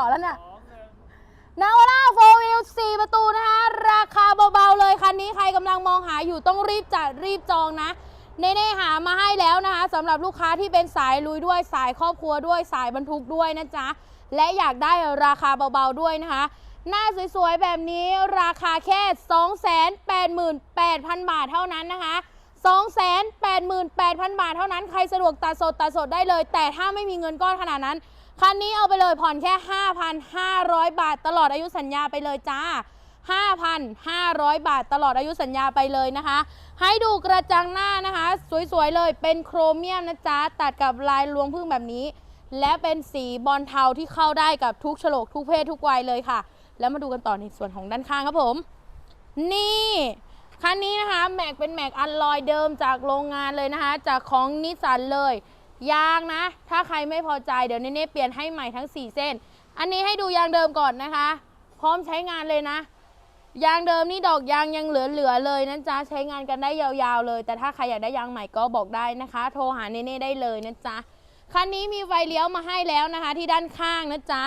ต่อแล้วเนี่ยนาวาร่าโฟวิลสี่ประตูนะคะ ราคาเบาๆเลยคันนี้ใครกำลังมองหาอยู่ต้องรีบจัดรีบจองนะเน่ๆหามาให้แล้วนะคะสำหรับลูกค้าที่เป็นสายลุยด้วยสายครอบครัวด้วยสายบรรทุกด้วยนะจ๊ะ และอยากได้ราคาเบาๆด้วยนะคะ หน้าสวยๆแบบนี้ราคาแค่ 288,000 บาทเท่านั้นนะคะ288,000 บาทเท่านั้นใครสะดวกตัดสดตัดสดได้เลย แต่ถ้าไม่มีเงินก้อนขนาดนั้น คันนี้เอาไปเลยผ่อนแค่ 5,500 บาท ตลอดอายุสัญญาไปเลยจ้า 5,500 บาทตลอดอายุสัญญาไปเลยนะคะ ให้ดูกระจังหน้านะคะ สวยๆเลยเป็นโครเมียมนะจ๊ะ ตัดกับลายลวงพึ่งแบบนี้ และเป็นสีบอลเทาที่เข้าได้กับทุกโฉลกทุกเพศทุกวัยเลยค่ะ แล้วมาดูกันต่อในส่วนของด้านข้างครับผม นี่คันนี้นะคะแม็กเป็นแม็กอันลอยเดิมจากโรงงานเลยนะคะ จากของนิสสันเลย ยางนะ ถ้าใครไม่พอใจเดี๋ยวเน่เปลี่ยนให้ใหม่ทั้ง 4 เส้น อันนี้ให้ดูยางเดิมก่อนนะคะ พร้อมใช้งานเลยนะ ยางเดิมนี่ดอกยางยังเหลือๆเลยนะจ๊ะใช้งานกันได้ยาวๆเลย แต่ถ้าใครอยากได้ยางใหม่ก็บอกได้นะคะ โทรหาเน่ได้เลยนะจ๊ะคันนี้มีไฟเลี้ยวมาให้แล้วนะคะ ที่ด้านข้างนะจ๊ะ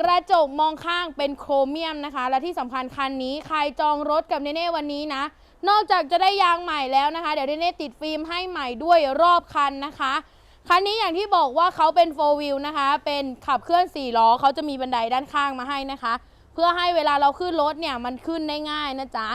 กระจกมองข้างเป็นโครเมียมนะคะ และที่สำคัญคันนี้ใครจองรถกับเน่วันนี้นะ นอกจากจะได้ยางใหม่แล้วนะคะ เดี๋ยวเน่ติดฟิล์มให้ใหม่ด้วยรอบคันนะคะ คันนี้อย่างที่บอกว่าเขาเป็น 4 wheel นะคะ เป็นขับเคลื่อน 4 ล้อเขาจะมีบันไดด้านข้างมาให้นะคะ เพื่อให้เวลาเราขึ้นรถเนี่ย มันขึ้นได้ง่ายนะจ๊ะ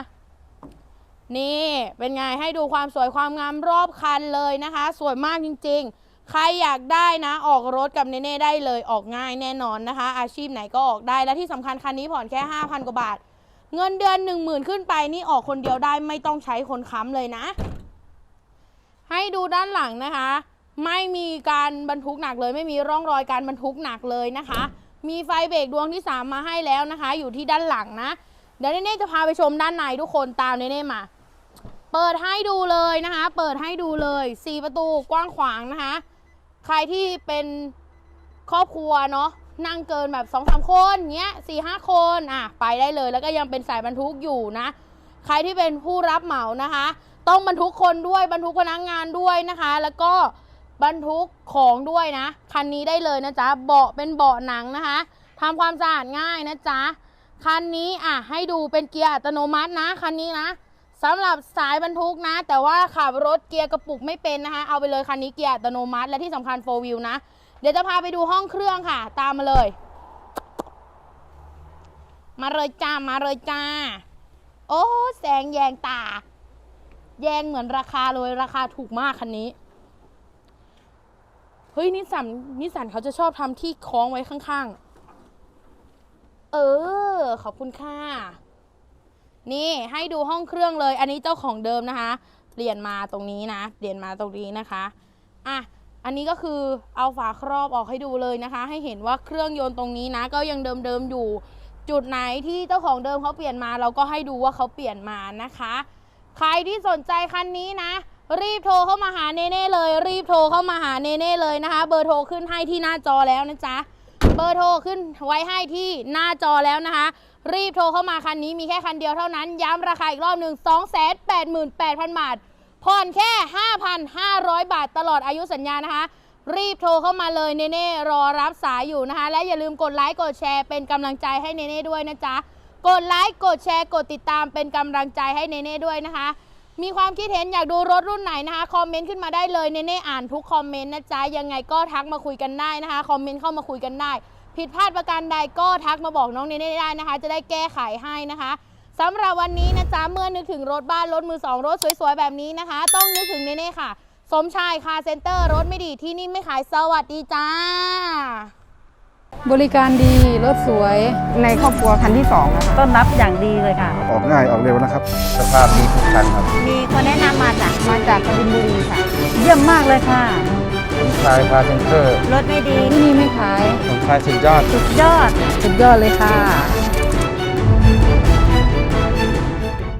นี่เป็นไงให้ดูความสวยความงามรอบคันเลยนะคะ สวยมากจริง ๆ ใครอยากได้นะ ออกรถกับเน่ได้เลยออกง่ายแน่นอนนะคะ อาชีพไหนก็ออกได้และที่สำคัญคันนี้ผ่อนแค่ 5,000 กว่าบาท เงินเดือน 10,000 ขึ้นไปนี่ออกคนเดียวได้ไม่ต้องใช้คนค้ำเลยนะ ให้ดูด้านหลังนะคะ ไม่มีการบรรทุกหนักเลย ไม่มีร่องรอยการบรรทุกหนักเลยนะคะ มีไฟเบรกดวงที่ 3 มาให้แล้วนะคะ อยู่ที่ด้านหลังนะเดี๋ยวเน่จะพาไปชมด้านในทุกคนตามเน่มา เปิดให้ดูเลยนะคะ เปิดให้ดูเลย 4 ประตูกว้างขวางนะคะ ใครที่เป็นครอบครัวเนาะนั่งเกินแบบ2อสคนเงี้ยสี่ห้าคนอะไปได้เลย แล้วก็ยังเป็นสายบรรทุกอยู่นะ ใครที่เป็นผู้รับเหมานะคะ ต้องบรรทุกคนด้วยบรรทุกพนักงานด้วยนะคะ แล้วก็ บรรทุกของด้วยนะ คันนี้ได้เลยนะจ๊ะ เบาะเป็นเบาะหนังนะคะทำความสะอาดง่ายนะจ๊ะ คันนี้อะให้ดูเป็นเกียร์อัตโนมัตินะ คันนี้นะสำหรับสายบรรทุกนะ แต่ว่าขับรถเกียร์กระปุกไม่เป็นนะคะ เอาไปเลยคันนี้เกียร์อัตโนมัติและที่สำคัญโฟวิวนะ เดี๋ยวจะพาไปดูห้องเครื่องค่ะ ตามมาเลย มาเลยจ้า มาเลยจ้า โอ้ แสงแยงตา แยงเหมือนราคาเลยราคาถูกมากคันนี้ ฮ้ยนิสสันนิสสันเขาจะชอบทำที่คล้องไว้ข้างๆ เออ ขอบคุณค่ะ นี่ให้ดูห้องเครื่องเลย อันนี้เจ้าของเดิมนะคะเปลี่ยนมาตรงนี้นะเปลี่ยนมาตรงนี้นะคะอะอันนี้ก็คือเอาฝาครอบออกให้ดูเลยนะคะ ให้เห็นว่าเครื่องยนต์ตรงนี้นะ ก็ยังเดิมๆอยู่ จุดไหนที่เจ้าของเดิมเขาเปลี่ยนมา เราก็ให้ดูว่าเขาเปลี่ยนมานะคะ ใครที่สนใจคันนี้นะ รีบโทรเข้ามาหาเน่เลย รีบโทรเข้ามาหาเน่เลยนะคะ เบอร์โทรขึ้นให้ที่หน้าจอแล้วนะจ๊ะเบอร์โทรขึ้นไว้ให้ที่หน้าจอแล้วนะคะ รีบโทรเข้ามาคันนี้มีแค่คันเดียวเท่านั้น ย้ำราคาอีกรอบหนึ่ง288,000 บาทผ่อนแค่ 5,500 บาทตลอดอายุสัญญานะคะ รีบโทรเข้ามาเลยเน่รอรับสายอยู่นะคะ และอย่าลืมกดไลค์กดแชร์เป็นกำลังใจให้เน่ด้วยนะจ๊ะกดไลค์กดแชร์กดติดตามเป็นกำลังใจให้เน่ด้วยนะคะ มีความคิดเห็นอยากดูรถรุ่นไหนนะคะคอมเมนต์ขึ้นมาได้เลยเนเน่อ่านทุกคอมเมนต์นะจ๊ะยังไงก็ทักมาคุยกันได้นะคะคอมเมนต์เข้ามาคุยกันได้ ผิดพลาดประการใดก็ทักมาบอกน้องเนเน่ได้นะคะ จะได้แก้ไขให้นะคะสำหรับวันนี้นะจ๊ะเมื่อนึกถึงรถบ้านรถมือสองรถสวยๆแบบนี้นะคะ ต้องนึกถึงเนเน่ค่ะ สมชายคาเซ็นเตอร์รถไม่ดีที่นี่ไม่ขายสวัสดีจ้า บริการดีรถสวยในครอบครัวคันที่2นะคะต้อนรับอย่างดีเลยค่ะ ออกง่ายออกเร็วนะครับ สภาพดีทุกคันครับ มีคนแนะนำมาจากมาจากกบินบุรีค่ะ เยี่ยมมากเลยค่ะผมชายพาเซนเตอร์รถไม่ดีที่นี่ไม่ขายผมชายสุดยอดสุดยอดสุดยอดเลยค่ะ